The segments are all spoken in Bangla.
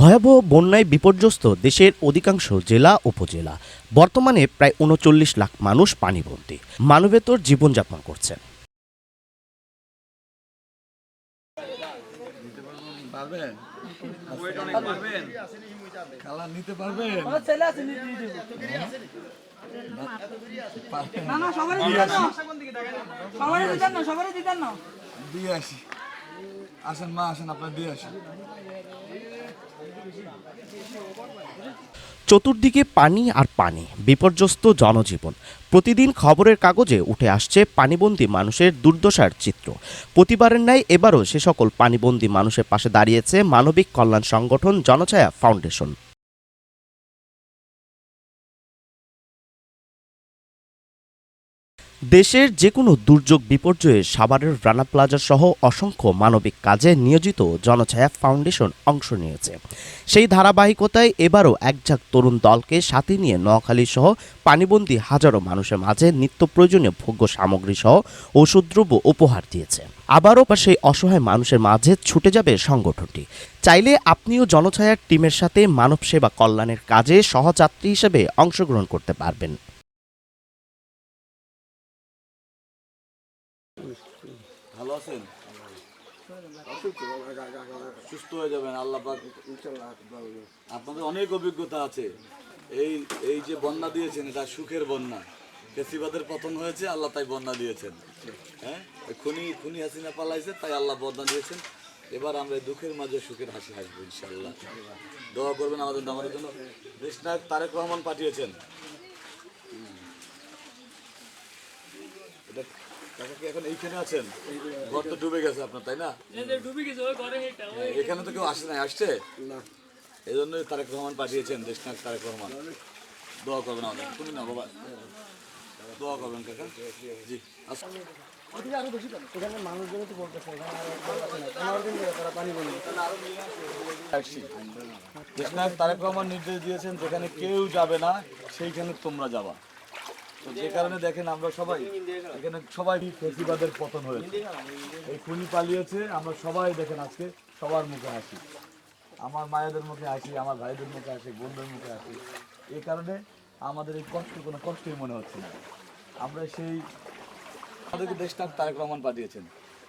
ভয়াবহ বন্যায় বিপর্যস্ত দেশের অধিকাংশ জেলা উপজেলা। বর্তমানে প্রায় উনচল্লিশ লাখ মানুষ পানিবন্দী। মানবেতর জীবনযাপন করছেন দিয়ে আসি। আসেন মা আসেন আপনার দিয়ে আসি। চতুর্দিকে পানি আর পানি, বিপর্যস্ত জনজীবন। প্রতিদিন খবরের কাগজে উঠে আসছে পানিবন্দী মানুষের দুর্দশার চিত্র। প্রতিবারের ন্যায় এবারও সে সকল পানিবন্দী মানুষের পাশে দাঁড়িয়েছে মানবিক কল্যাণ সংগঠন জনছায়া ফাউন্ডেশন। দেশের যে কোনো দুর্যোগ বিপর্যয়ে সাভারের রানা প্লাজা সহ অসংখ্য মানবিক কাজে নিয়োজিত জনছায়া ফাউন্ডেশন অংশ নিয়েছে। সেই ধারাবাহিকতায় এবারও একঝাঁক তরুণ দলকে সাথে নিয়ে নোয়াখালী সহ পানিবন্দী হাজারো মানুষের মাঝে নিত্য প্রয়োজনীয় ভোগ্য সামগ্রী সহ ওষুধদ্রব্য উপহার দিয়েছে। আবারও বা সেই অসহায় মানুষের মাঝে ছুটে যাবে সংগঠনটি। চাইলে আপনিও জনছায়ার টিমের সাথে মানব সেবা কল্যাণের কাজে সহযাত্রী হিসেবে অংশগ্রহণ করতে পারবেন। ভালো আছেন? সুস্থ হয়ে যাবেন আল্লাহ আপনাদের অনেক অভিজ্ঞতা আছে। এই এই যে বন্যা দিয়েছেন এটা সুখের বন্যা। কেসিবাদের পতন হয়েছে আল্লাহ তাই বন্যা দিয়েছেন। হ্যাঁ? খুনি খুনি হাসিনা পালাইছে তাই আল্লাহ বন্যা দিয়েছেন। এবার আমরা দুঃখের মাঝে সুখের হাসি হাসবো ইনশাল্লাহ দোয়া করবেন আমাদের আমাদের জন্য। নায়ক তারেক রহমান পাঠিয়েছেন। এটা কাকা কি এখন এইখানে আছেন? ঘর তো ডুবে গেছে আপনার তাই না? এখানে তো কেউ আসে নাই আসছে? এই জন্য তারেক রহমান পাঠিয়েছেন দেশনাথ তারেক রহমান। দোয়া করবেন আমাদের তুমি না বাবা। দোয়া করবেন কাকা। জি তারেক রহমান নির্দেশ দিয়েছেন যেখানে কেউ যাবে না সেইখানে তোমরা যাবা। তো যে কারণে দেখেন আমরা সবাই এখানে সবাই ফেসিবাদের পতন হয়েছে। এই খুনি পালিয়েছে আমরা সবাই দেখেন আজকে সবার মুখে হাসি। আমার মায়েদের মুখে হাসি আমার ভাইদের মুখে হাসি বোনদের মুখে হাসি। এই কারণে আমাদের এই কষ্ট কোনো কষ্টই মনে হচ্ছে না। আমরা সেই আমাদেরকে দেশটাক তারেক রহমান পাঠিয়েছেন।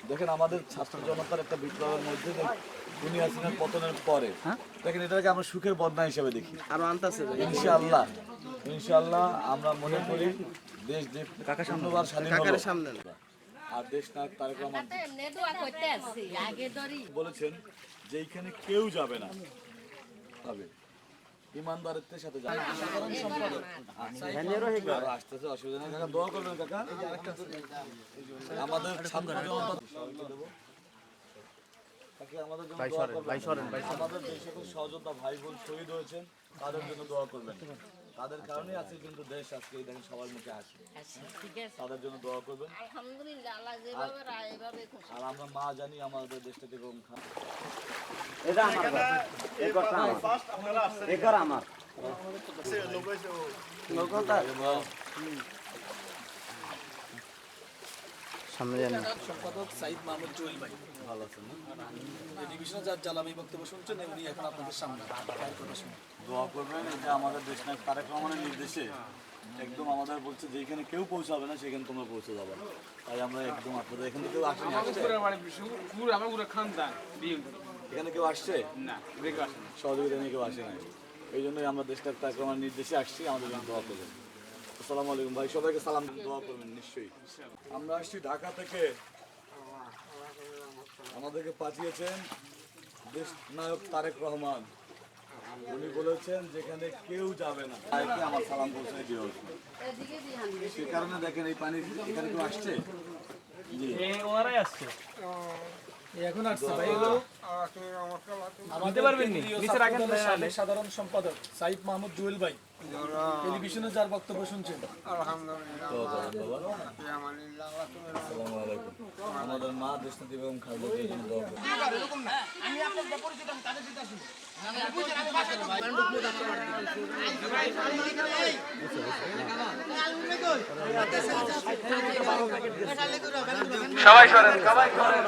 দেখেন আমাদের ছাত্র জনতার একটা বিপ্লবের মধ্যে যে খুনি হাসিনার পতনের পরে দেখেন এটাকে আমরা সুখের বদনা হিসেবে দেখি। আরও আনতাছে ইনশাআল্লাহ। ইনশাআল্লাহ আমরা মনে করি দেশ স্বাধীন হলো। আর দেশ নায়ক তারেক রহমান বলেছেন যে এইখানে কেউ যাবে না। তবে ইমানদারিত্বের সাথে যাবে। সাধারণ সম্পাদক আরও আসতেছে অসুবিধা নেই। কাকা দোয়া করবেন কাকা। আমাদের ছাত্র জনতা কাকে আমাদের জন্য দোয়া করবেন। আমাদের যে সকল সহযোদ্ধা ভাই বোন শহীদ হয়েছেন। তাদের জন্য দোয়া করবেন। তাদের কারণে আছে কিন্তু দেশ আজকে এই দেখেন সবার মুখে আসে। আচ্ছা, ঠিক আছে। তাদের জন্য দোয়া করবেন। আলহামদুলিল্লাহ আল্লাহ যেভাবে রায় এভাবে খুশি। আর আমরা মা জানি আমাদের দেশটাকে এবং খান সামনে জানি। সম্পাদক সাইদ মাহমুদ জুয়েল ভাই। ভালো আছেন ডিভিশনে যার বক্তব্য শুনছেন উনি এখন আপনাদের সামনে। দোয়া করবেন এটা আমাদের দেশ নায়ক তারেক রহমানের নির্দেশে একদম আমাদের বলছে যে এখানে কেউ পৌঁছাবে না সেখানে তোমরা পৌঁছে যাবে। তাই আমরা একদম আপনাদের এখানে কেউ আসেনি এখানে কেউ আসছে? সহযোগিতা নিয়ে কেউ আসে নাই। এই জন্যই আমরা দেশ নায়ক তারেক নির্দেশে আসছি আমাদের জন্য দোয়া করবেন। আসসালামু আলাইকুম ভাই সবাইকে সালাম। দোয়া করবেন নিশ্চয়ই। আমরা আসছি ঢাকা থেকে আমাদেরকে পাঠিয়েছেন দেশ নায়ক তারেক রহমান। উনি বলেছেন যেখানে কেউ যাবে না তাইকে আমার সালাম পৌঁছে দিও। সে কারণে দেখেন এই পানি এখানে কেউ আসছে? আমাদের সাধারণ সম্পাদক সাইদ মাহমুদ জুয়েল ভাই টেলিভিশনে যার বক্তব্য শুনছেন। দোয়া করবেন বাবা আসসালামু আলাইকুম আমাদের মা দেশনাথ বেগম খালেদার জন্য দোয়া করবেন সবাই সরেন সবাই সরেন